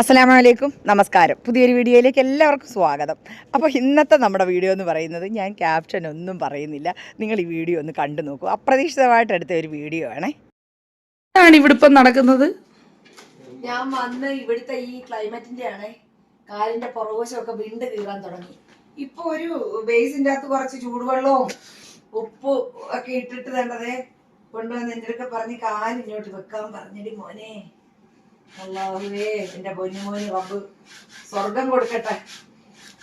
അസ്സലാമു അലൈക്കും നമസ്കാരം. പുതിയൊരു വീഡിയോയിലേക്ക് എല്ലാവർക്കും സ്വാഗതം. അപ്പോൾ ഇന്നത്തെ നമ്മുടെ വീഡിയോ എന്ന് പറയുന്നത് ഞാൻ ക്യാപ്ഷൻ ഒന്നും പറയുന്നില്ല. നിങ്ങൾ ഈ വീഡിയോ ഒന്ന് കണ്ടു നോക്കൂ. അപ്രതീക്ഷിതമായിട്ട് എടുത്ത ഒരു വീഡിയോ ആണേ. ആണ് ഇവിടെ ഇപ്പം നടക്കുന്നത്? ഞാൻ വന്ന് ഇവിടുത്തെ ഈ ക്ലൈമറ്റിന്റെ ആണ് കാലിന്റെ പുറകുവശമൊക്കെ വിണ്ട് കീറാൻ തുടങ്ങി. ഇപ്പൊ ഒരു ബേസിന്റെ അകത്ത് കുറച്ച് ചൂടുവെള്ളവും ഉപ്പ് ഒക്കെ ഇട്ടിട്ട് തണ്ടതേ കൊണ്ടുവന്ന് എന്റെ അടുക്ക പറഞ്ഞ് കാലിങ്ങോട്ട് വെക്കാൻ പറഞ്ഞടി മോനെ. അള്ളാഹുവേ എന്റെ പൊന്നുമോന് റബ്ബ് സ്വർഗം കൊടുക്കട്ടെ.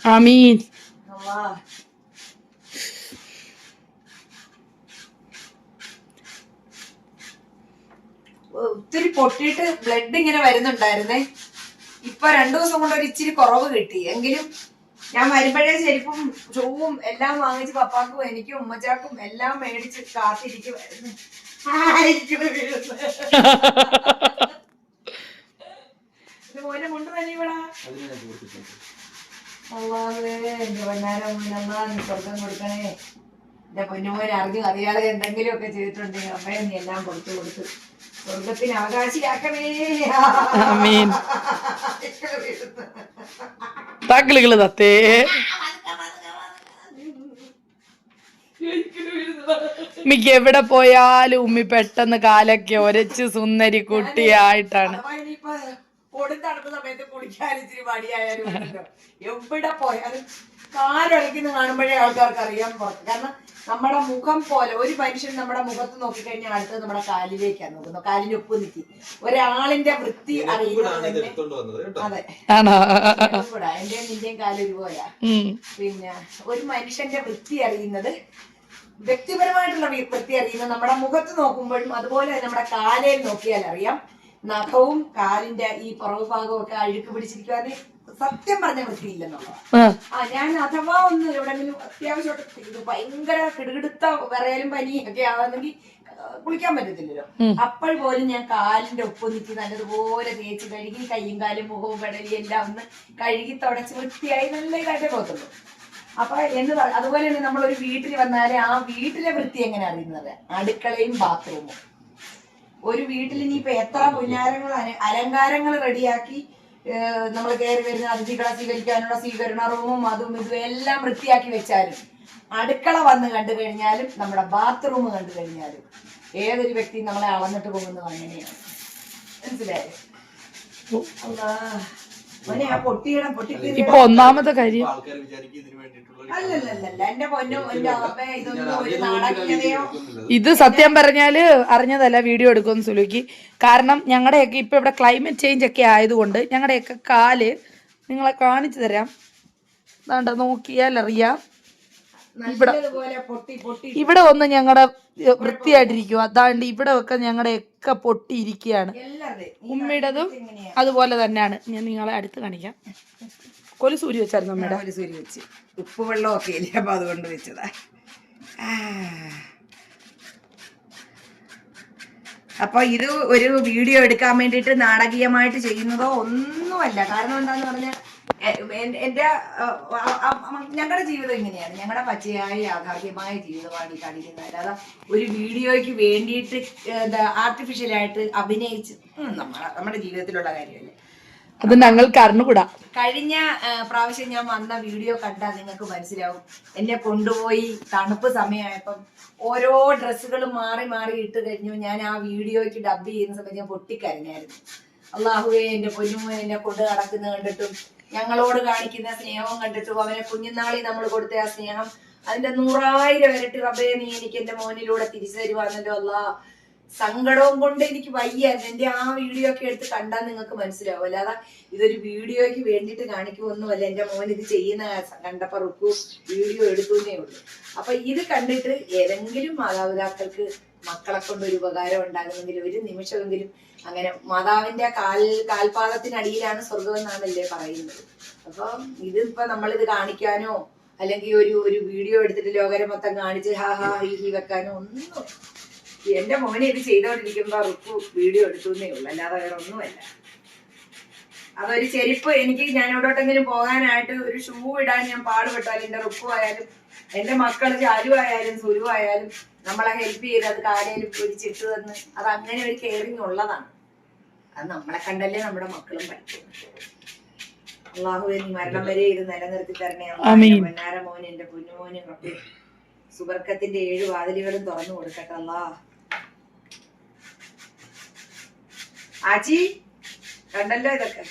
ആമീൻ. ഒത്തിരി പൊട്ടിയിട്ട് ബ്ലഡ് ഇങ്ങനെ വരുന്നുണ്ടായിരുന്നേ. ഇപ്പൊ രണ്ടു ദിവസം കൊണ്ട് ഒരു ഇച്ചിരി കുറവ് കിട്ടി. എങ്കിലും ഞാൻ വരുമ്പോഴേ ചെരുപ്പും ഷൂവും എല്ലാം വാങ്ങിച്ച് പപ്പാക്കും എനിക്കും ഉമ്മച്ചാക്കും എല്ലാം മേടിച്ച് കാത്തിരിക്കുമായിരുന്നു ആയിരിക്കും. ഇത് മോനെ കൊണ്ട് തന്നെ ഇവിടെ. അള്ളാഹുവേ എന്റെ പൊന്നാര മുന്നമ്മ നീ സ്വർഗം കൊടുക്കണേ. എന്റെ പൊന്നുമോനെ അറിഞ്ഞു അറിയാതെ എന്തെങ്കിലും ഒക്കെ ചെയ്തിട്ടുണ്ടെങ്കിൽ അമ്മയെ നീ എല്ലാം കൊടുത്തു കൊടുത്തു. സ്വർഗത്തിന് അവകാശിയാക്കണേ. ആമീൻ. താക്കിളുകൾ തത്തേ. എവിടെ പോയാലും ഉമ്മി പെട്ടെന്ന് കാലൊക്കെ ഒരച്ച് സുന്ദരി കുട്ടിയായിട്ടാണ്. കൊടും തണുപ്പ് സമയത്ത് കുളിക്കാൻ ഇച്ചിരി മടിയായാലും. എവിടെ പോയാലും കാലൊളിക്കുന്ന കാണുമ്പോഴേ ആൾക്കാർക്ക് അറിയാൻ പുറത്ത്. കാരണം നമ്മുടെ മുഖം പോലെ ഒരു മനുഷ്യൻ നമ്മുടെ മുഖത്ത് നോക്കിക്കഴിഞ്ഞാൽ അടുത്തത് നമ്മുടെ കാലിലേക്കാണ് നോക്കുന്നത്. കാലിന് ഒപ്പ് നിൽക്കി ഒരാളിന്റെ വൃത്തി അറിയുന്നത് അതെ. ആണോ? ഇവിടെ എന്റെയും നിന്റെയും കാലം ഒരുപോലെയാ പിന്നെ ഒരു മനുഷ്യന്റെ വൃത്തി അറിയുന്നത് വ്യക്തിപരമായിട്ടുള്ള വൃത്തി അറിയുന്നത് നമ്മുടെ മുഖത്ത് നോക്കുമ്പോഴും അതുപോലെ നമ്മുടെ കാലയിൽ നോക്കിയാൽ അറിയാം. നഖവും കാലിന്റെ ഈ പുറവ് ഭാഗവും ഒക്കെ അഴുക്ക് പിടിച്ചിരിക്കുവാന്ന് സത്യം പറഞ്ഞ വൃത്തിയില്ലെന്നുള്ളതാണ് ആ, ഞാൻ അഥവാ ഒന്ന് എവിടെങ്കിലും അത്യാവശ്യമായിട്ട് ഇത് ഭയങ്കര കിടുകിടുത്ത വിറയലും പനി ഒക്കെ ആവാന്നെങ്കിൽ കുളിക്കാൻ പറ്റത്തില്ലല്ലോ. അപ്പോൾ പോലും ഞാൻ കാലിന്റെ ഒപ്പ് നിൽക്കി നല്ലതുപോലെ തേച്ച് കഴുകി കയ്യും കാലും മുഖവും കടലി എല്ലാം ഒന്ന് കഴുകി തുടച്ച് വൃത്തിയായി നല്ല ഇതായിട്ടേ പോകത്തുള്ളൂ. അപ്പൊ എന്ന് പറ അതുപോലെ തന്നെ നമ്മളൊരു വീട്ടിൽ വന്നാലേ ആ വീട്ടിലെ വൃത്തി എങ്ങനെ അറിയുന്നത്? അടുക്കളയും ബാത്റൂമും. ഒരു വീട്ടിൽ ഇനിയിപ്പോ എത്ര പുഞ്ഞാരങ്ങൾ അലങ്കാരങ്ങൾ റെഡിയാക്കി നമ്മൾ കയറി വരുന്ന അതിഥികളെ സ്വീകരിക്കാനുള്ള സ്വീകരണ റൂമും അതും ഇതും എല്ലാം വൃത്തിയാക്കി വെച്ചാലും അടുക്കള വന്ന് കണ്ടു കഴിഞ്ഞാലും നമ്മുടെ ബാത്റൂം കണ്ടു കഴിഞ്ഞാലും ഏതൊരു വ്യക്തി നമ്മളെ അളന്നിട്ട് പോകുന്നത് അങ്ങനെയാണ്. മനസ്സിലായോ? ഇപ്പൊ ഒന്നാമത്തെ കാര്യം അല്ലല്ലല്ല എന്റെ പൊന്നും എന്റെ അപ്പേ ഇതൊന്നും ഒരു നാടകീയതയോ? ഇത് സത്യം പറഞ്ഞാൽ അറിഞ്ഞതല്ല വീഡിയോ എടുക്കുമെന്ന് സുലുക്കി. കാരണം ഞങ്ങളുടെയൊക്കെ ഇപ്പൊ ഇവിടെ ക്ലൈമറ്റ് ചേഞ്ച് ഒക്കെ ആയതുകൊണ്ട് ഞങ്ങളുടെയൊക്കെ കാൽ നിങ്ങളെ കാണിച്ചു തരാം. ദാണ്ട നോക്കിയാൽ അറിയാം. ഇവിടെ പൊട്ടി പൊട്ടി. ഇവിടെ ഒന്ന് ഞങ്ങളുടെ വൃത്തിയായിട്ടിരിക്കുക. അതാണ്ട് ഇവിടെ ഒക്കെ ഞങ്ങളുടെ ഒക്കെ പൊട്ടിയിരിക്കുകയാണ് ഉമ്മയുടേതും അതുപോലെ തന്നെയാണ്. ഞാൻ നിങ്ങളെ അടുത്ത് കാണിക്കാം. കൊലുസൂരി വെച്ചായിരുന്നു അമ്മയുടെ കൊലുസൂരി സൂര്യ വെച്ച്. ഉപ്പ് വെള്ളമൊക്കെ ഇല്ല? അപ്പൊ അതുകൊണ്ട് വെച്ചതാ. ആ. അപ്പൊ ഇത് ഒരു വീഡിയോ എടുക്കാൻ വേണ്ടിയിട്ട് നാടകീയമായിട്ട് ചെയ്യുന്നതോ ഒന്നുമല്ല. കാരണം എന്താന്ന് പറഞ്ഞാൽ എന്റെ ഞങ്ങളുടെ ജീവിതം ഇങ്ങനെയാണ്. ഞങ്ങളുടെ പച്ചയായ യാഥാർത്ഥ്യമായ ജീവിതമാണ് ഈ കാണിക്കുന്നത്. അല്ലാതെ ഒരു വീഡിയോയ്ക്ക് വേണ്ടിയിട്ട് എന്താ ആർട്ടിഫിഷ്യലായിട്ട് അഭിനയിച്ച് നമ്മളെ നമ്മുടെ ജീവിതത്തിലുള്ള കാര്യമല്ലേ. അത് ഞങ്ങൾക്ക് അറിഞ്ഞുകൂടാ. കഴിഞ്ഞ പ്രാവശ്യം ഞാൻ വന്ന വീഡിയോ കണ്ടാൽ നിങ്ങൾക്ക് മനസ്സിലാവും. എന്നെ കൊണ്ടുപോയി തണുപ്പ് സമയമായപ്പം ഓരോ ഡ്രസ്സുകളും മാറി മാറി ഇട്ട് കഴിഞ്ഞു. ഞാൻ ആ വീഡിയോയ്ക്ക് ഡബ് ചെയ്യുന്ന സമയത്ത് ഞാൻ പൊട്ടിക്കരഞ്ഞായിരുന്നു. അള്ളാഹുവെ എന്റെ പൊന്നുമോ എന്നെ കൊണ്ട് നടക്കുന്ന കണ്ടിട്ടും ഞങ്ങളോട് കാണിക്കുന്ന സ്നേഹം കണ്ടിട്ടും അവനെ കുഞ്ഞുനാളിൽ നമ്മൾ കൊടുത്ത ആ സ്നേഹം അതിന്റെ നൂറായിരം ഇരട്ടി റബ്ബേ നീ എനിക്ക് എന്റെ മോനിലൂടെ തിരിച്ചു തരുവാന്നല്ലോ അല്ലാ സങ്കടവും കൊണ്ട് എനിക്ക് വയ്യായിരുന്നു എന്റെ ആ വീഡിയോ ഒക്കെ എടുത്ത് കണ്ടാൽ നിങ്ങൾക്ക് മനസ്സിലാവും. അല്ലാതെ ഇതൊരു വീഡിയോയ്ക്ക് വേണ്ടിയിട്ട് കാണിക്കുമൊന്നുമല്ല എന്റെ മോൻ ഇത് ചെയ്യുന്ന കണ്ടപ്പോ റുക്കു വീഡിയോ എടുത്തുന്നേ ഉള്ളൂ. അപ്പൊ ഇത് കണ്ടിട്ട് ഏതെങ്കിലും മാതാപിതാക്കൾക്ക് മക്കളെ കൊണ്ട് ഒരു ഉപകാരം ഉണ്ടാകുന്നെങ്കിൽ ഒരു നിമിഷമെങ്കിലും അങ്ങനെ മാതാവിന്റെ കാൽ കാൽപാദത്തിനടിയിലാണ് സ്വർഗം എന്നാണല്ലേ പറയുന്നത്. അപ്പൊ ഇതിപ്പോ നമ്മളിത് കാണിക്കാനോ അല്ലെങ്കിൽ ഒരു ഒരു വീഡിയോ എടുത്തിട്ട് ലോകരെ മൊത്തം കാണിച്ച് ഹാ ഹാ ഹി ഹി വെക്കാനോ ഒന്നും എന്റെ മോനെ ഇത് ചെയ്തോണ്ടിരിക്കുമ്പോ റുക്കു വീഡിയോ എടുത്തുന്നേ ഉള്ളൂ. അല്ലാതെ വേറെ ഒന്നുമല്ല. അതൊരു ചെരുപ്പ് എനിക്ക് ഞാൻ എവിടോട്ടെങ്കിലും പോകാനായിട്ട് ഒരു ഷൂ ഇടാൻ ഞാൻ പാടുപെട്ടാലും എന്റെ റുക്കു ആയാലും എന്റെ മക്കൾ ചാരുവായാലും ആയാലും സുരു ആയാലും നമ്മളെ ഹെൽപ്പ് ചെയ്ത് അത് കാലയിൽ പിടിച്ചിട്ട് തന്ന് അത് അങ്ങനെ ഒരു കെയറിങ് ഉള്ളതാണ്. അത് നമ്മളെ കണ്ടല്ലേ നമ്മുടെ മക്കളും പഠിക്കുന്നത്. അള്ളാഹു നീ മരണം വരെ ഇത് നിലനിർത്തി തരണേ. പൊന്നാര മോന് എന്റെ റബ്ബേ സുബർക്കത്തിന്റെ ഏഴ് വാതിലുകളും തുറന്നു കൊടുക്കട്ടല്ല ആച്ചി കണ്ടല്ലോ ഇതൊക്കെ.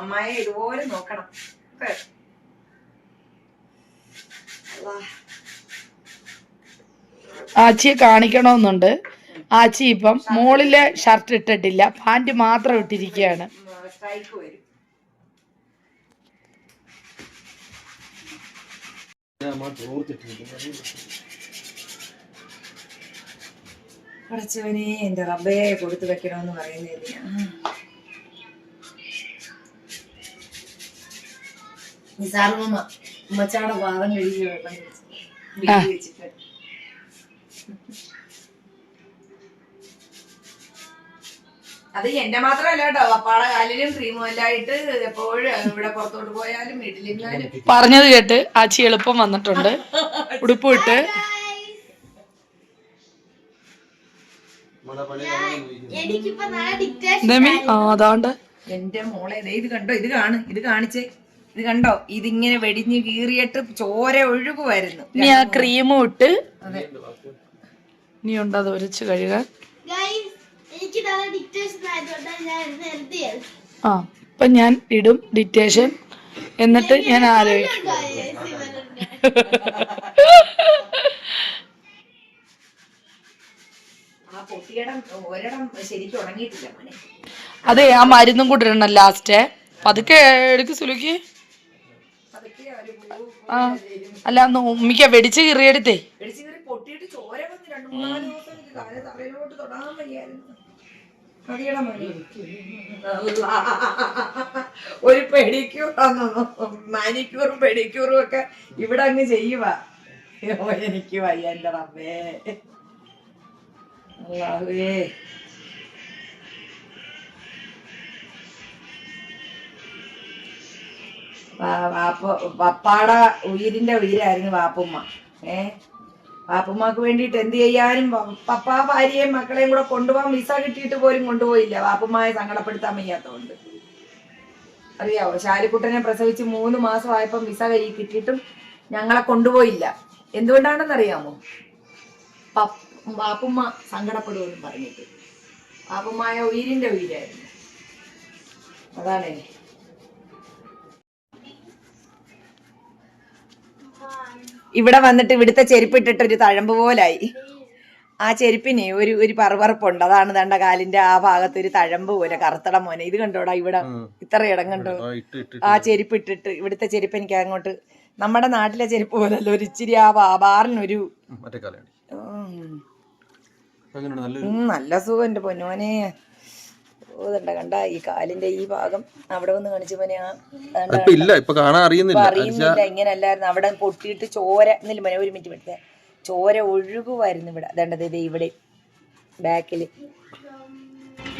അമ്മായി ഇതുപോലെ നോക്കണം. ആച്ചിയെ കാണിക്കണമെന്നുണ്ട്. ആച്ചി ഇപ്പം മോളിലെ ഷർട്ട് ഇട്ടിട്ടില്ല. പാന്റ് മാത്രം ഇട്ടിരിക്കുകയാണ്. സ്ട്രൈക്ക് വരും. പഠിച്ചവനെ എന്റെ റബ്ബേ കൊടുത്തു വെക്കണമെന്ന് പറയുന്നത് എന്തിനാ? നിസാറുമ്മ ഉമ്മച്ചാടെ പാദം കഴുകി വെള്ളം വെച്ചിട്ട്. അത് എന്റെ മാത്രമല്ല കേട്ടോ. അപ്പാടെ കാലിലും ക്രീമും എല്ലാം ആയിട്ട് എപ്പോഴും ഇവിടെ പുറത്തോട്ട് പോയാലും വീട്ടിലിരുന്നാലും. പറഞ്ഞത് കേട്ട് ആച്ചി എളുപ്പം വന്നിട്ടുണ്ട്. ഉടുപ്പ് ഇട്ട്. നമ്മുടെ പണി നമ്മൾ ഉപയോഗിക്കുന്നു. എനിക്കിപ്പോ നാളെ ഡിക്റ്റേഷൻ ദമി അതാണ്ട്. എന്റെ മോളെ ദേ ഇത് കണ്ടോ? ഇത് കാണു ഇത് കാണിച്ചേ. ഇത് കണ്ടോ? ഇതിങ്ങനെ വെടിഞ്ഞ് കീറിയിട്ട് ചോര ഒഴുകുമായിരുന്നു ഇനി ആ ക്രീമും ഇട്ട്. ഇനി ഉണ്ട് അത് ഒരച്ച് കഴുകാൻ. എനിക്ക് നാളെ ഡിക്റ്റേഷൻ ആയതുകൊണ്ടാണ് ഞാൻ ഇന്ന് എഴുതിയത് ആ അപ്പൊ ഞാൻ ഇടും ഡിറ്റേഷൻ എന്നിട്ട് ഞാൻ ആലോചിക്കും അതെ ആ മരുന്നും കൂടെ ഇടണം ലാസ്റ്റ് പതുക്കെ എടുക്ക് സുലുക്കി. അതൊക്കെ ഒരു പൂ ആ അല്ല ഒന്ന് ഉമ്മിക്ക വെടിച്ച് കീറിയെടുത്തേ. വെടിച്ച് കീറി പൊട്ടിയിട്ട് ചോര വന്ന് രണ്ട് മൂന്നാൽ ദിവസം എനിക്ക് കാല തറയിലോട്ട് തൊടാൻ വയ്യായിരുന്നു. മതിയടാ മോനെ. അല്ലാ. ഒരു പെഡിക്യൂർ മാനിക്യൂറും പെഡിക്യൂറും ഒക്കെ ഇവിടെ അങ്ങ് ചെയ്യുക എനിക്ക് വയ്യ എന്റെ റബ്ബേ. അല്ലാഹുവേ വാ- വാപ്പ വപ്പാട ഉയിരിന്റെ ഉയിരായിരുന്നു വാപ്പുമ്മ. ഏ? വാപ്പുമ്മക്ക് വേണ്ടിയിട്ട് എന്ത് ചെയ്യാനും പപ്പ ഭാര്യയും മക്കളെയും കൂടെ കൊണ്ടുപോകാൻ വിസ കിട്ടിയിട്ട് പോലും കൊണ്ടുപോയില്ല. വാപ്പുമ്മയെ സങ്കടപ്പെടുത്താൻ വയ്യാത്തതുകൊണ്ട് അറിയാവോ? ശാലിക്കുട്ടനെ പ്രസവിച്ച് മൂന്ന് മാസമായപ്പം വിസ കൈ കിട്ടിയിട്ടും ഞങ്ങളെ കൊണ്ടുപോയില്ല. എന്തുകൊണ്ടാണെന്നറിയാമോ? വാപ്പുമ്മ സങ്കടപ്പെടുമെന്ന് പറഞ്ഞിട്ട്. പാപ്പുമായ ഉയിരിന്റെ ഉയിരായിരുന്നു. അതാണേ ഇവിടെ വന്നിട്ട് ഇവിടുത്തെ ചെരുപ്പിട്ടിട്ട് ഒരു തഴമ്പ് പോലായി. ആ ചെരുപ്പിന് ഒരു ഒരു പറവറപ്പുണ്ട്. അതാണ് തണ്ട കാലിന്റെ ആ ഭാഗത്ത് ഒരു തഴമ്പ് പോലെ കറുത്തട മോനെ. ഇത് കണ്ടോടാ ഇവിടെ? ഇത്ര ഇടം കണ്ടോ? ആ, ചെരുപ്പ് ഇട്ടിട്ട് ഇവിടുത്തെ ചെരുപ്പ് എനിക്ക് അങ്ങോട്ട്. നമ്മുടെ നാട്ടിലെ ചെരുപ്പ് പോലല്ല ഒരു ഇച്ചിരി ആ ബാറിനൊരു നല്ല സുഖം എന്റെ പൊന്നോനെ ഓ ദണ്ട കണ്ട ഈ കാലിന്റെ ഈ ഭാഗം അവിടെ വന്ന് കാണിച്ചു മോനെ ആ ഇല്ല ഇപ്പൊ കാണാൻ അറിയുന്നില്ല. അറിയുന്നില്ല ഇങ്ങനെ അല്ലായിരുന്നു അവിടെ പൊട്ടിയിട്ട് ചോര എന്നില്ല മനെ ഒരു മിനിറ്റ് വിടുത്തെ ചോര ഒഴുകുമായിരുന്നു ഇവിടെ. അതേണ്ടത് ഇത് ഇവിടെ ബാക്കിൽ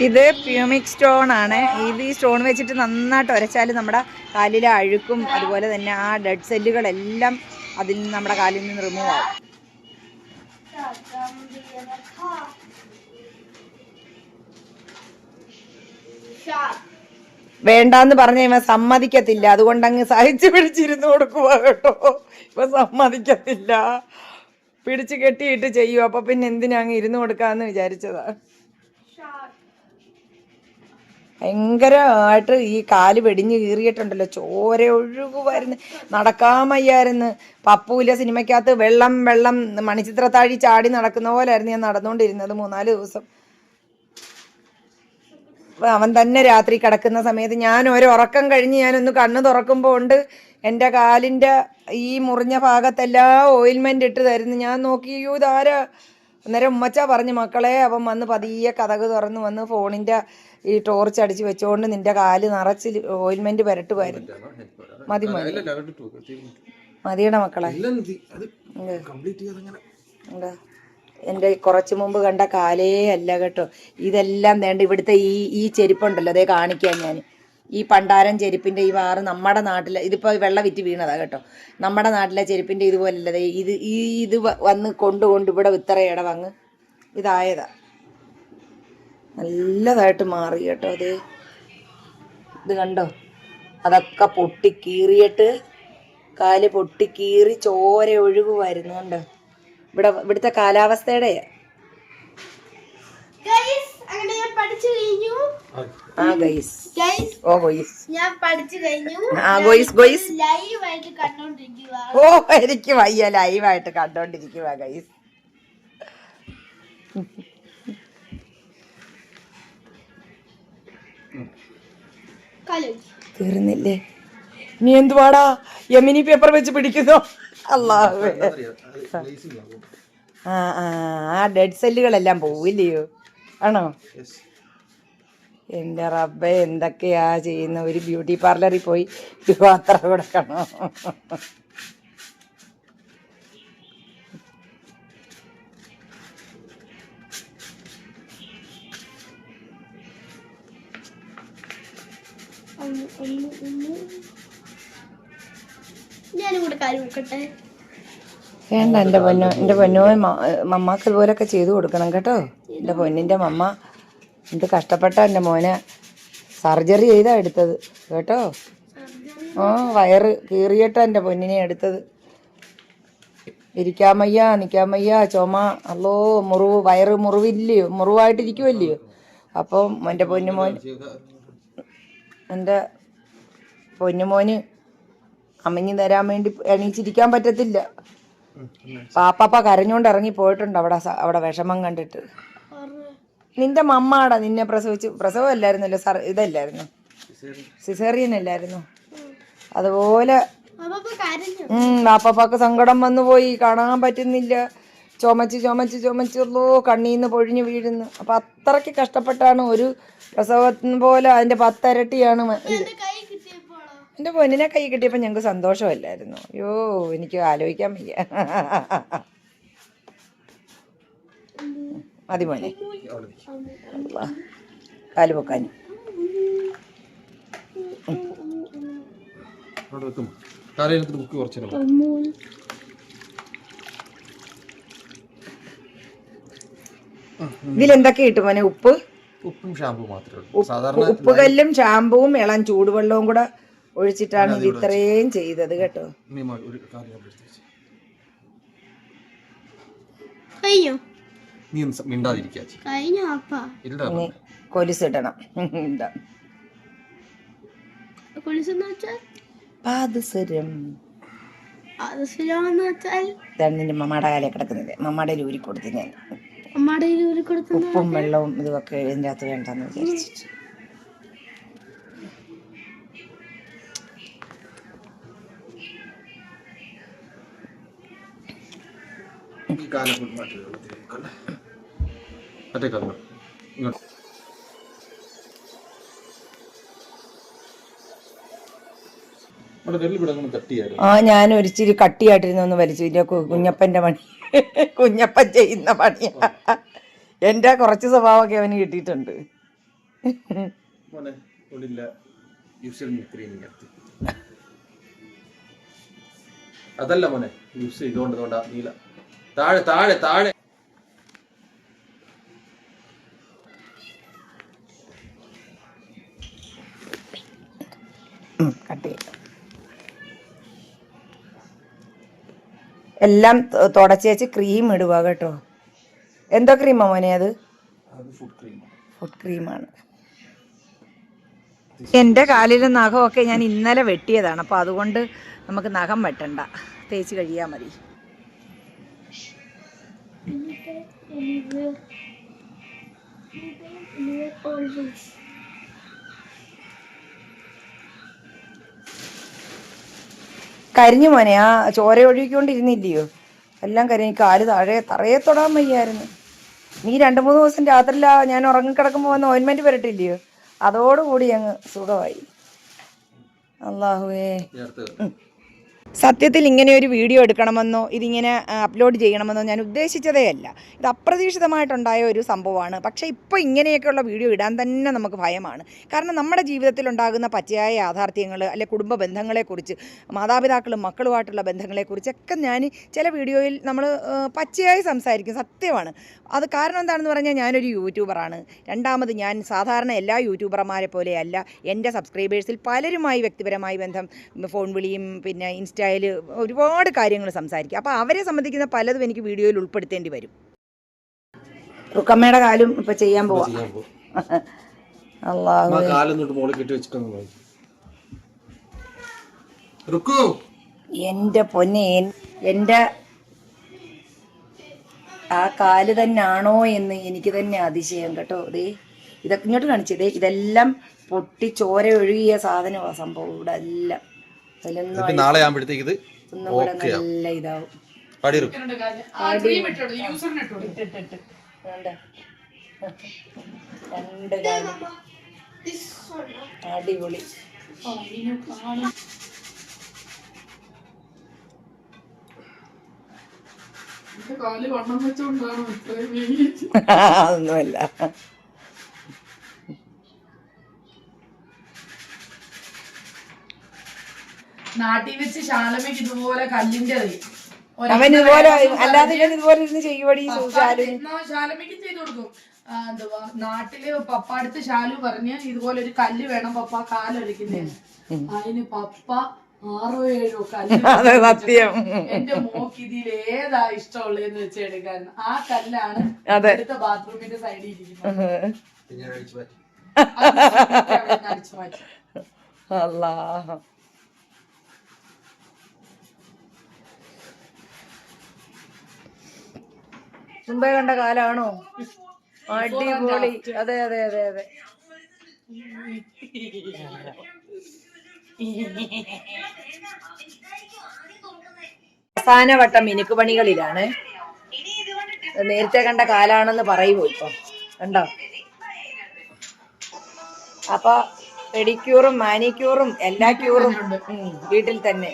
ഇത് പ്യൂമിക് സ്റ്റോൺ ആണ്. ഇത് ഈ സ്റ്റോൺ വെച്ചിട്ട് നന്നായിട്ട് ഉരച്ചാൽ നമ്മുടെ കാലിലെ അഴുക്കും അതുപോലെ തന്നെ ആ ഡെഡ് സെല്ലുകളെല്ലാം അതിൽ നിന്ന് നമ്മുടെ കാലിൽ നിന്ന് റിമൂവ് ആവും. വേണ്ടാന്ന് പറഞ്ഞ ഇവൻ സമ്മതിക്കത്തില്ല. അതുകൊണ്ട് അങ്ങ് സഹിച്ചു പിടിച്ചിരുന്ന് കൊടുക്കുക കേട്ടോ. ഇവ സമ്മതിക്കത്തില്ല. പിടിച്ചു കെട്ടിയിട്ട് ചെയ്യും അപ്പൊ പിന്നെ എന്തിനാ അങ്ങ് ഇരുന്ന് കൊടുക്കാന്ന് വിചാരിച്ചതാ. ഭയങ്കരമായിട്ട് ഈ കാൽ വെടിഞ്ഞ് കീറിയിട്ടുണ്ടല്ലോ. ചോര ഒഴുകുമായിരുന്നു നടക്കാൻ വയ്യായിരുന്നു പപ്പൂല സിനിമയ്ക്കകത്ത് വെള്ളം വെള്ളം മണിച്ചിത്രത്താഴി ചാടി നടക്കുന്ന പോലായിരുന്നു ഞാൻ നടന്നുകൊണ്ടിരുന്നത് മൂന്നാൽ ദിവസം. അവൻ തന്നെ രാത്രി കിടക്കുന്ന സമയത്ത് ഞാൻ ഒരു ഉറക്കം കഴിഞ്ഞ് ഞാനൊന്ന് കണ്ണ് തുറക്കുമ്പോൾ ഉണ്ട് എന്റെ കാലിന്റെ ഈ മുറിഞ്ഞ ഭാഗത്തെല്ലാം ഓയിൽമെന്റ് ഇട്ട് തരുന്നു. ഞാൻ നോക്കി അയ്യോ ഇതാരാ? അന്നേരം ഉമ്മച്ച പറഞ്ഞു മക്കളെ അവൻ വന്ന് പതിയെ കഥക് തുറന്ന് വന്ന് ഫോണിന്റെ ഈ ടോർച്ച് അടിച്ച് വെച്ചുകൊണ്ട് നിന്റെ കാൽ നിറച്ച് ഓയിൽമെന്റ് പുരട്ടുമായിരുന്നു മതി മതി. മതിയണ. മതിയുടെ മക്കളെ. എന്താ എന്റെ കുറച്ച് മുമ്പ് കണ്ട കാലേ അല്ല കേട്ടോ. ഇതെല്ലാം വേണ്ട ഇവിടുത്തെ ഈ ഈ ചെരുപ്പുണ്ടല്ലോ അതേ കാണിക്കാൻ ഞാൻ ഈ പണ്ടാരം ചെരുപ്പിന്റെ ഈ വാറ് നമ്മുടെ നാട്ടിലെ ഇതിപ്പോൾ വെള്ളം വിറ്റ് വീണതാണ് കേട്ടോ. നമ്മുടെ നാട്ടിലെ ചെരുപ്പിന്റെ ഇതുപോലല്ലതേ ഇത് ഈ ഇത് വന്ന് കൊണ്ട് കൊണ്ട് ഇവിടെ ഇത്ര ഇടവങ്ങ് ഇതായതാ. നല്ലതായിട്ട് മാറി കേട്ടോ അത്. ഇത് കണ്ടോ? അതൊക്കെ പൊട്ടി കീറിയിട്ട് കാൽ പൊട്ടി കീറി ചോര ഒഴുകുമായിരുന്നു കണ്ടോ? ഇവിടെ ഇവിടുത്തെ കാലാവസ്ഥയുടെ ആ ഗൈസ് ഓ ഗോയ്സ് ഞാൻ പഠിച്ചു കഴിഞ്ഞു. ആ ഗോയ്സ് ഗോയ്സ് ലൈവായിട്ട് കണ്ടോണ്ടിരിക്കുക ഓ എനിക്ക് വയ്യ ലൈവായിട്ട് കണ്ടോണ്ടിരിക്കുക ഗൈസ് തീർന്നില്ലേ? നീ എന്തുവാടാ? യമിനി പേപ്പർ വെച്ച് പിടിക്കുന്നു. അല്ലാഹുവേ. ആ ആ ആ ഡെഡ് സെല്ലുകളെല്ലാം പോവില്ലയോ? ആണോ? എന്റെ റബ്ബ എന്തൊക്കെയാ ചെയ്യുന്ന? ഒരു ബ്യൂട്ടി പാർലറിൽ പോയി യാത്ര കൊടുക്കണോ. വേണ്ട എന്റെ പൊന്നോ എന്റെ പൊന്നു മമ്മക്ക് ഇതുപോലൊക്കെ ചെയ്തു കൊടുക്കണം കേട്ടോ. എന്റെ പൊന്നിന്റെ മമ്മ. എന്ത് കഷ്ടപ്പെട്ട എന്റെ മോനെ. സർജറി ചെയ്താ എടുത്തത് കേട്ടോ. ഓ വയറ് കീറിയിട്ടാ എന്റെ പൊന്നിനെ എടുത്തത്. നിൽക്കാൻ വയ്യ ചുമ അല്ലോ മുറിവ് വയറ് മുറിവില്ലയോ മുറിവായിട്ടിരിക്കുമല്ലയോ അപ്പം എന്റെ പൊന്നുമോൻ എന്റെ പൊന്നുമോന് അമ്മഞ്ഞി തരാൻ വേണ്ടി എണീച്ചിരിക്കാൻ പറ്റത്തില്ല. പാപ്പാപ്പ കരഞ്ഞോണ്ട് ഇറങ്ങി പോയിട്ടുണ്ട് അവിടെ അവിടെ വിഷമം കണ്ടിട്ട്. നിന്റെ മമ്മാടാ നിന്നെ പ്രസവിച്ച് പ്രസവമല്ലായിരുന്നല്ലോ സർ ഇതല്ലായിരുന്നു. സിസേറിയൻ അല്ലായിരുന്നു. അതുപോലെ വാപ്പാപ്പാക്ക് സങ്കടം വന്നു പോയി കാണാൻ പറ്റുന്നില്ല. ചുമച്ച് ചുമച്ച് ചുമച്ചുള്ളൂ കണ്ണീന്ന് പൊഴിഞ്ഞു വീഴുന്നു. അപ്പൊ അത്രയ്ക്ക് കഷ്ടപ്പെട്ടാണ് ഒരു പ്രസവത്തിന് പോലെ അതിന്റെ പത്തരട്ടിയാണ് മ- ഇത് എന്റെ കൈ കിട്ടിയപ്പോളോ എന്റെ പൊന്നിനെ കൈ കിട്ടിയപ്പോൾ ഞങ്ങൾക്ക് സന്തോഷമല്ലായിരുന്നു. അയ്യോ എനിക്ക് ആലോചിക്കാൻ വയ്യ. മതി മോനെ. കാൽ ബുക്ക് കുറച്ചു ഇതിലെന്തൊക്കെ കിട്ടും മോനെ? ഉപ്പ്? ഉപ്പും ഷാമ്പു മാത്രമേ ഉള്ളൂ. ഉപ്പുകല്ലും ഷാമ്പുവും ഇളം ചൂടുവെള്ളവും കൂടെ ഒഴിച്ചിട്ടാണ് ഇത് ഇത്രയും ചെയ്തത് കേട്ടോ. ഇനി കൊലുസിടണം. ഇതാ. കുളിസെന്ന് വെച്ചാൽ? പാദസരം. നിന്റെ മമ്മയുടെ കാലേ കിടക്കുന്നത്. മമ്മയുടെ ഊരി കൊടുത്ത് ഞാൻ. ഉപ്പും വെള്ളവും ഇതൊക്കെ ഇതിന്റെ അകത്ത് വേണ്ടെന്ന് വിചാരിച്ചിട്ട്. ഈ കാലം കൊണ്ട് മാറ്റി. മറ്റേ കാലം ഇങ്ങോട്ട് ആ ഞാൻ ഒരിച്ചിരി കട്ടിയായിട്ടിരുന്നു ഒന്ന് വലിച്ചു. പിന്നെ കുഞ്ഞപ്പന്റെ പണി കുഞ്ഞപ്പൻ ചെയ്യുന്ന പണിയാ. എന്റെ കുറച്ച് സ്വഭാവമൊക്കെ അവന് കിട്ടിയിട്ടുണ്ട്. അതല്ല മോനെ യൂസ് ചെയ്തോണ്ട് നീല. താഴെ താഴെ താഴെ. കട്ടി എല്ലാം തുടച്ചേച്ച് ക്രീം ഇടുക കേട്ടോ. എന്തോ ക്രീമാ മോനെ അത്? അത് ഫുഡ് ക്രീം ഫുഡ് ക്രീമാണ് എന്റെ കാലിലെ നഖമൊക്കെ ഞാൻ ഇന്നലെ വെട്ടിയതാണ്. അപ്പോൾ അതുകൊണ്ട് നമുക്ക് നഖം വെട്ടണ്ട. തേച്ച് കഴിയാൽ മതി. കരിഞ്ഞു മോനെ ആ ചോര ഒഴുകിക്കൊണ്ടിരുന്നില്ലയോ? എല്ലാം കരിഞ്ഞു കാൽ താഴെ തറയെ തൊടാൻ വയ്യായിരുന്നു. നീ രണ്ട് മൂന്ന് ദിവസം രാത്രിയില ഞാൻ ഉറങ്ങിക്കിടക്കുമ്പോൾ വന്ന് ഓയിൻമെന്റ് വരട്ടില്ലയോ? അതോടുകൂടി അങ്ങ് സുഖമായി. അള്ളാഹുവേ സത്യത്തിൽ ഇങ്ങനെ ഒരു വീഡിയോ എടുക്കണമെന്നോ ഇതിങ്ങനെ അപ്ലോഡ് ചെയ്യണമെന്നോ ഞാൻ ഉദ്ദേശിച്ചതേ അല്ല. ഇത് അപ്രതീക്ഷിതമായിട്ടുണ്ടായ ഒരു സംഭവമാണ്. പക്ഷേ ഇപ്പോൾ ഇങ്ങനെയൊക്കെയുള്ള വീഡിയോ ഇടാൻ തന്നെ നമുക്ക് ഭയമാണ്. കാരണം നമ്മുടെ ജീവിതത്തിൽ ഉണ്ടാകുന്ന പച്ചയായ യാഥാർത്ഥ്യങ്ങൾ അല്ലെ കുടുംബ ബന്ധങ്ങളെക്കുറിച്ച് മാതാപിതാക്കളും മക്കളുമായിട്ടുള്ള ബന്ധങ്ങളെക്കുറിച്ചൊക്കെ ഞാൻ ചില വീഡിയോയിൽ നമ്മൾ പച്ചയായി സംസാരിക്കും. സത്യമാണ്. അത് കാരണം എന്താണെന്ന് പറഞ്ഞാൽ ഞാനൊരു യൂട്യൂബറാണ്. രണ്ടാമത് ഞാൻ സാധാരണ എല്ലാ യൂട്യൂബർമാരെ പോലെയല്ല. എന്റെ സബ്സ്ക്രൈബേഴ്സിൽ പലരുമായി വ്യക്തിപരമായി ബന്ധം ഫോൺ വിളിയും പിന്നെ ഇൻസ്റ്റയിൽ ഒരുപാട് കാര്യങ്ങൾ സംസാരിക്കും. അപ്പോൾ അവരെ സംബന്ധിക്കുന്ന പലതും എനിക്ക് വീഡിയോയിൽ ഉൾപ്പെടുത്തേണ്ടി വരും. റുക്കമ്മയുടെ കാലും ഇപ്പം ചെയ്യാൻ പോവാം. എന്റെ പോകും അള്ളാഹു അമ്മ കാലൊന്നിട്ട് മോളിൽ കെട്ടി വെച്ചിട്ടൊന്ന് പോയി റുക്കു! എന്റെ പൊന്നെ എൻ- ആ കാൽ തന്നെയാണോ എന്ന് എനിക്ക് തന്നെ അതിശയം കേട്ടോ. ദേ ഇതൊക്കെ ഇങ്ങോട്ട് കാണിച്ചതേ ഇതെല്ലാം പൊട്ടി ചോര ഒഴുകിയ സാധനമാണ് സംഭവം. ഇവിടെ എല്ലാം അതിലൊന്നും നാളെ ആകുമ്പോഴത്തേക്ക് ഇത് ഒന്നും കൂടെ നല്ല ഇതാവും. രണ്ട് കാലും. അടിപൊളി. കാൽ നാട്ടിൽ വെച്ച് ശാലമയ്ക്ക് ഇതുപോലെ കല്ലിന്റെ അവൻ ഇതുപോലെ അല്ലാതെ ഇവൻ ഇതുപോലെ ഇരുന്ന് ചെയ്യുവടി ശാലു ശാലമയ്ക്കും ചെയ്തു കൊടുക്കും. എന്തുവാ? നാട്ടിൽ പപ്പ അടുത്ത് ശാലു പറഞ്ഞ് ഇതുപോലെ ഒരു കല്ല് വേണം പപ്പ കാലൊഴിക്കുന്നേ അതിന് പപ്പ ആറോ ഏഴോ കല്ല് സത്യം. എന്റെ മോക്ക് ഇതിൽ ഏതാ ഇഷ്ടമുള്ളതെന്ന് വെച്ച് എടുക്കാൻ. ആ കല്ലാണ്. അടുത്ത ബാത്റൂമിന്റെ സൈഡിൽ ഇരിക്കുന്നത്. ഞാൻ അഴിച്ചു മാറ്റി അത് അവിടെ നിന്ന് അടിച്ചു മാറ്റി അല്ലാ മുമ്പേ കണ്ട കാലാണോ? അടിപൊളി. അതെ അതെ അതെ അതെ. അവസാനവട്ടം മിനുക്ക് പണികളിലാണ്. നേരത്തെ കണ്ട കാലാണെന്ന് പറയുമോ ഇപ്പൊ? കണ്ടോ? അപ്പൊ പെഡിക്യൂറും മാനിക്യൂറും എല്ലാ ക്യൂറും വീട്ടിൽ തന്നെ.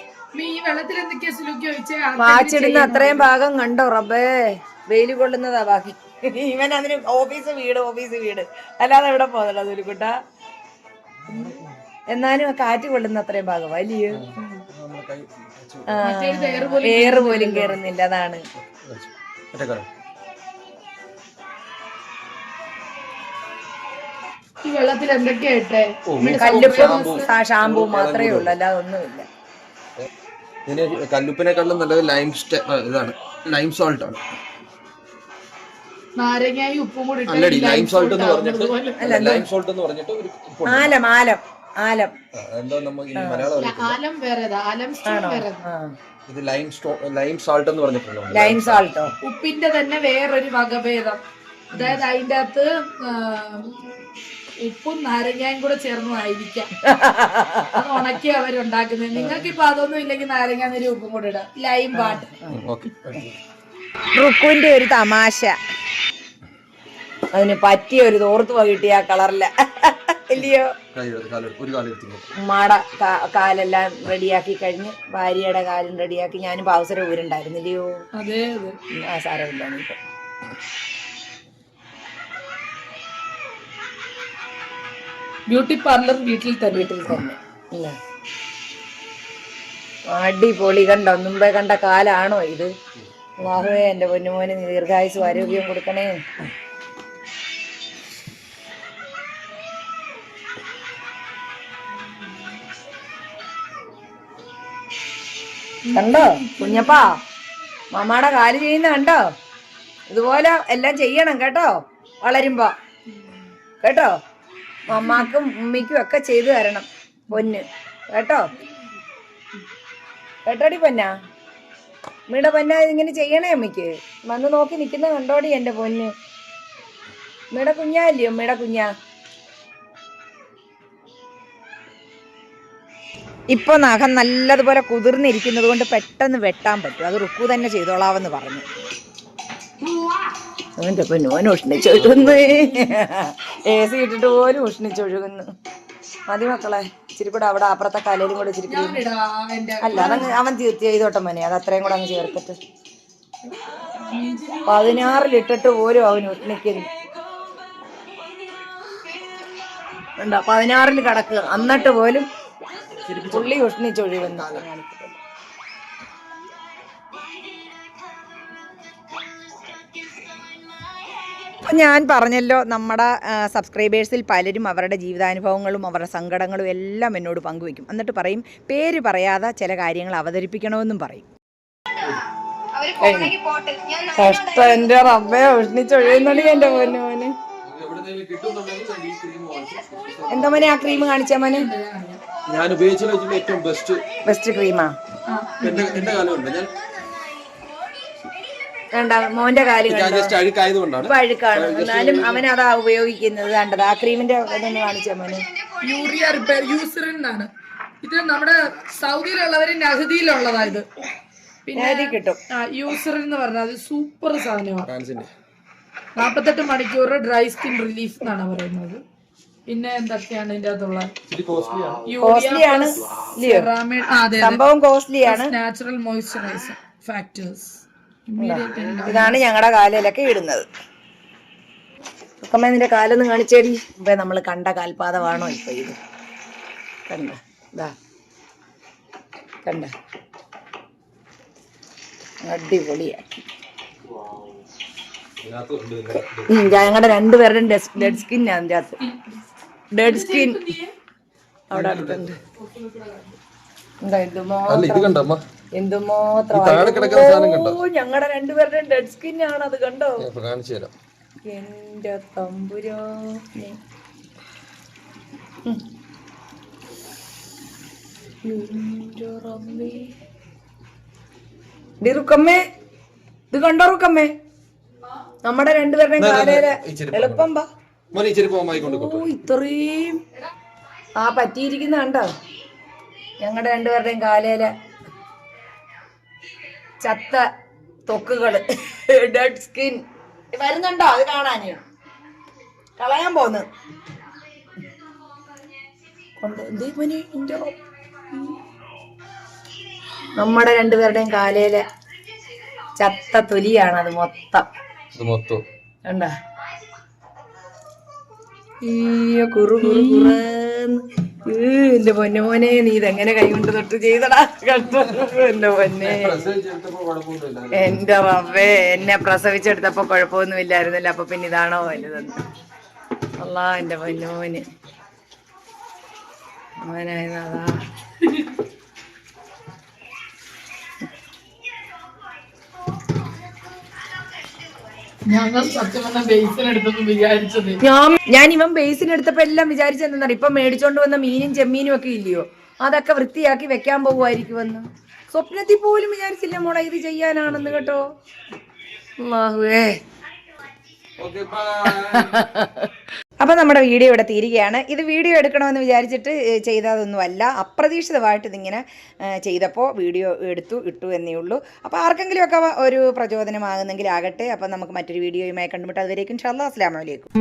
വാച്ചിടുന്ന അത്രയും ഭാഗം കണ്ടോ റബ്ബേ? വെയിൽ കൊള്ളുന്നതാ ബാക്കി. ഇവൻ അതിന് ഓഫീസ് വീട് ഓഫീസ് വീട്. അല്ലാതെ എവിടെ പോകുന്നില്ല ദുലുക്കുട്ട എന്നാലും കാറ്റ് കൊള്ളുന്ന അത്രയും ഭാഗം വലിയ. ഏറ് പോലും കേറുന്നില്ല അതാണ്. ഈ വെള്ളത്തിൽ കല്ലുപ്പും ഷാമ്പൂ. മാത്രമേ ഉള്ളൂ അല്ലാതെ ഒന്നുമില്ല. ഇതിന് കല്ലുപ്പിനെക്കാളും നല്ലത് ലൈം സ്റ്റെ ഇതാണ്. ലൈം സോൾട്ട് ആണ് നാരങ്ങായും ഉപ്പും കൂടി ഇട്ട് അല്ലടി ലൈം സോൾട്ട് എന്ന് പറഞ്ഞിട്ട് ലൈം സോൾട്ട് എന്ന് പറഞ്ഞിട്ട് ഒരു ഉപ്പുണ്ട്. ആലം ആലം ആലം. ആ, എന്തോ നമുക്ക് ഈ മലയാളം അറിയത്തില്ല. ആലം വേറേതാ ആലം സ്റ്റോൺ വേറേതാ ആ. ഇത് ലൈം സ്റ്റോ ലൈം സാൾട്ട് എന്ന് പറഞ്ഞിട്ടുണ്ടോ? ലൈം സാൾട്ടോ ഉപ്പിന്റെ തന്നെ വേറൊരു വകഭേദം. അതായത് അതിന്റെ അകത്ത് ആ, ഉപ്പും നാരങ്ങയും കൂടെ ചേർന്നതായിരിക്കാം അത് ഉണക്കി അവരുണ്ടാക്കുന്നത്. നിങ്ങൾക്ക് ഇപ്പൊ അതൊന്നും ഇല്ലെങ്കിൽ നാരങ്ങ നീര് ഉപ്പും കൂടെ ഇടാം. ലൈം പാട്ട് ഓക്കെ. റുക്കുവിന്റെ ഒരു തമാശ. അതിന് പറ്റിയ ഒരു തോർത്ത് കിട്ടിയ ആ കളറില. ഇല്ലയോ? കാ- കാലെല്ലാം റെഡിയാക്കി കഴിഞ്ഞ് ഭാര്യയുടെ കാലും റെഡിയാക്കി ഞാനും പാവസര ഊരുണ്ടായിരുന്നില്ലയോ ആ സാരമില്ല ബ്യൂട്ടി പാർലർ വീട്ടിൽ തന്നെ. വീട്ടിൽ തന്നെ. അടിപൊളി. കണ്ടോ? മുമ്പേ കണ്ട കാലാണോ ഇത്? വാഹുവേ എന്റെ പൊന്നുമോന് ദീർഘായുസ് ആരോഗ്യവും കൊടുക്കണേ. കണ്ടോ? കുഞ്ഞപ്പാ മാമാടെ കാൽ ചെയ്യുന്ന കണ്ടോ? ഇതുപോലെ എല്ലാം ചെയ്യണം കേട്ടോ? വളരുമ്പോ. കേട്ടോ? മമ്മാക്കും ഉമ്മിക്കും ഒക്കെ ചെയ്തു തരണം പൊന്ന്. കേട്ടോ? കേട്ടോടി പൊന്നാ? ഉമ്മയുടെ പൊന്ന ഇങ്ങനെ ചെയ്യണേ അമ്മയ്ക്ക്. വന്ന് നോക്കി നിൽക്കുന്ന കണ്ടോടി എന്റെ പൊന്ന്. അമ്മയുടെ കുഞ്ഞാല്ലയോ അമ്മയുടെ കുഞ്ഞാ? ഇപ്പൊ നഖം നല്ലതുപോലെ കുതിർന്നിരിക്കുന്നത് കൊണ്ട് പെട്ടെന്ന് വെട്ടാൻ പറ്റും. അത് റുക്കു തന്നെ ചെയ്തോളാവെന്ന് പറഞ്ഞു. അവന്റെ പൊന്നു ഉഷ്ണിച്ചൊഴുകുന്നു. എ സി ഇട്ടിട്ട് പോലും ഉഷ്ണിച്ചൊഴുകുന്നു. മതി മക്കളെ ഇച്ചിരി കൂടെ അവിടെ അപ്പുറത്തെ കലയിലും കൂടെ ഇച്ചിരി അല്ല അതങ്ങ് അവൻ തീർത്തി ചെയ്തോട്ടെ മോനെ അത് അത്രയും കൂടെ അങ്ങ് ചേർത്തിട്ട്. പതിനാറിലിട്ടിട്ട് പോലും അവന് ഉഷ്ണിക്കുന്നു ഉണ്ടോ പതിനാറിൽ കിടക്കുക. എന്നിട്ട് പോലും പുള്ളി ഉഷ്ണിച്ചൊഴിവെന്നാണ് കാണിക്കുന്നത്. ഞാൻ പറഞ്ഞല്ലോ നമ്മുടെ സബ്സ്ക്രൈബേഴ്സിൽ പലരും അവരുടെ ജീവിതാനുഭവങ്ങളും അവരുടെ സങ്കടങ്ങളും എല്ലാം എന്നോട് പങ്കുവയ്ക്കും എന്നിട്ട് പറയും പേര് പറയാതെ ചില കാര്യങ്ങൾ അവതരിപ്പിക്കണമെന്നും പറയും. കഷ്ടം എന്റെ റബ്ബെ ഉഷ്ണിച്ചൊഴിയുന്നടി എന്റെ മോന് മോന്. എന്താ മോനെ ആ ക്രീം കാണിച്ച മോനെ? ഞാൻ ഉപയോഗിച്ചു ഏറ്റവും ബെസ്റ്റ് ബെസ്റ്റ് ക്രീമാ എന്റെ എന്റെ കാലമുണ്ട് ഞാൻ മോന്റെ കാര്യം ഞാൻ കണ്ടോ? പഴുക്കാണ്. എന്നാലും അവൻ അതാ ഉപയോഗിക്കുന്നത് കണ്ടത് ആ ക്രീമിന്റെ ഇതൊന്ന് കാണിച്ച മോനെ. യൂറിയ റിപ്പയർ യൂസറിൻ എന്നാണ്. ഇത് നമ്മുടെ സൗദിയിലുള്ളവര് നഹദിയിലുള്ളതായത് പിന്നെ കിട്ടും. ആ, യൂസറിൻ എന്ന് പറഞ്ഞാൽ അത് സൂപ്പർ സാധനമാണ്. നാപ്പത്തെട്ട് മണിക്കൂർ ഡ്രൈ സ്കിൻ റിലീഫ് എന്നാണ് പറയുന്നത്. പിന്നെ എന്തൊക്കെയാണ് ഇതിന്റെ അകത്തുള്ള? സംഭവം കോസ്റ്റ്ലിയാണ് നാച്ചുറൽ മോയ്സ്ചറൈസർ ഫാക്ടേഴ്സ് ഇതാണ് ഞങ്ങളുടെ കാലിലൊക്കെ ഇടുന്നത്. നിന്റെ കാലൊന്ന് കാണിച്ചേടി ഇപ്പൊ നമ്മൾ കണ്ട കാൽപാദമാണോ ഇപ്പൊ ഇത്? കണ്ട ഇതാ കണ്ട. അടിപൊളിയാക്കി. ഞങ്ങളുടെ രണ്ടുപേരുടെയും ഡെഡ് സ്കിൻ അതിന്റെ അകത്ത്. Dead skin. അവിടെ അടുത്തുണ്ട്. എന്താ ഇത് കണ്ടമ്മ എന്തുമാത്രം? ഞങ്ങളുടെ രണ്ടുപേരുടെയും ഡെഡ് സ്കിൻ ആണ് അത് കണ്ടോ? കാണിച്ചു തരാം. എന്റെ തമ്പുരോ റുക്കമ്മേ ഇത് കണ്ടോ റുക്കമ്മേ? നമ്മുടെ രണ്ടുപേരുടെയും കാലയിൽ എളുപ്പം പാ. ഇത്രയും ആ പറ്റിയിരിക്കുന്ന കണ്ടോ? ഞങ്ങളുടെ രണ്ടുപേരുടെയും കാലയിൽ ചത്ത തൊക്കുകൾ. ഡെഡ് സ്കിൻ വരുന്നുണ്ടോ? അത് കാണാന്. കളയാൻ പോന്ന്. നമ്മുടെ രണ്ടുപേരുടെയും കാലയിലെ ചത്ത തൊലിയാണ് അത് മൊത്തം. മൊത്തം. കണ്ടാ? ഈയ്യോ, കുറു കുറു കുറേന്ന്. എന്റെ പൊന്നു മോനെ നീ ഇതെങ്ങനെ കൈകൊണ്ട് തൊട്ട് ചെയ്തടാ? എന്റെ പൊന്നെ. എന്റെ വവ്വേ എന്നെ പ്രസവിച്ചെടുത്തപ്പോ കുഴപ്പമൊന്നും ഇല്ലായിരുന്നല്ലോ അപ്പൊ പിന്നെ ഇതാണോ വലുതെന്ന്? അല്ലാ എന്റെ പൊന്നു മോന്. മോനായതാ. ഞങ്ങൾ സത്യം പറഞ്ഞ ബേസിനെടുത്തെന്ന് വിചാരിച്ചത്. ഞാൻ ഞാൻ ഇവൻ ബേസിനെടുത്തപ്പോ എല്ലാം വിചാരിച്ചെന്താ ഇപ്പൊ മേടിച്ചോണ്ട് വന്ന മീനും ചെമ്മീനും ഒക്കെ ഇല്ലയോ? അതൊക്കെ വൃത്തിയാക്കി വെക്കാൻ പോകുമായിരിക്കുമെന്ന് സ്വപ്നത്തിൽ പോലും വിചാരിച്ചില്ല മോളെ ഇത് ചെയ്യാനാണെന്ന് കേട്ടോ. അല്ലാഹുവേ ഓക്കെ ബൈ അപ്പോൾ നമ്മുടെ വീഡിയോ ഇവിടെ തീരുകയാണ്. ഇത് വീഡിയോ എടുക്കണമെന്ന് വിചാരിച്ചിട്ട് ചെയ്തതൊന്നുമല്ല. അപ്രതീക്ഷിതമായിട്ട് ഇതിങ്ങനെ ചെയ്തപ്പോൾ വീഡിയോ എടുത്തു ഇട്ടു എന്നേ ഉള്ളൂ. അപ്പോൾ ആർക്കെങ്കിലുമൊക്കെ ഒരു പ്രചോദനമാകുന്നെങ്കിൽ ആകട്ടെ. അപ്പോൾ നമുക്ക് മറ്റൊരു വീഡിയോയുമായി കണ്ടുമുട്ടാം. അതുവരേക്കും ഷല്ലാ അസ്ലാമലൈക്കും